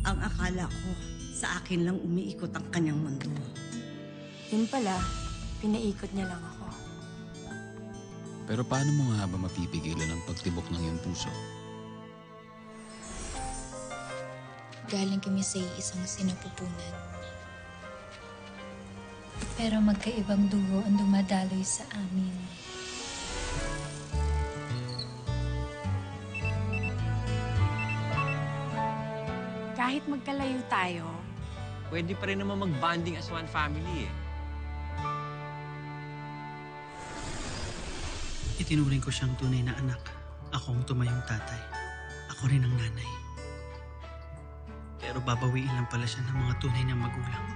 Ang akala ko, sa akin lang umiikot ang kanyang mundo. Yun pala, pinaikot niya lang ako. Pero paano mo nga ba mapipigilan ang pagtibok ng iyong puso? Galing kami sa isang sinapupunan. Pero magkaibang dugo ang dumadaloy sa amin. Kahit magkalayo tayo, Pwede pa rin naman mag-bonding as one family eh. Itinuring ko siyang tunay na anak. Ako ang tumayong tatay. Ako rin ang nanay. Pero babawiin lang pala siya ng mga tunay na magulang.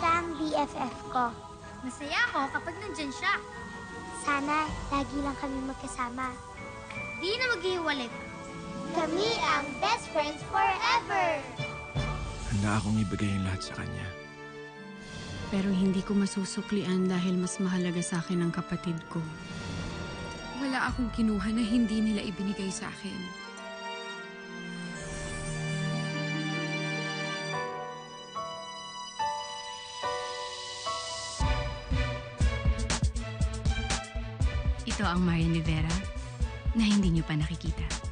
Siya ang BFF ko. Masaya ako kapag nandyan siya. Sana lagi lang kami magkasama. Di na maghihiwalay pa. Kami ang best friends forever! Handa akong ibigay ang lahat sa kanya. pero hindi ko masusuklian dahil mas mahalaga sa akin ang kapatid ko. Wala akong kinuha na hindi nila ibinigay sa akin. Ito ang Marian Rivera na hindi niyo pa nakikita.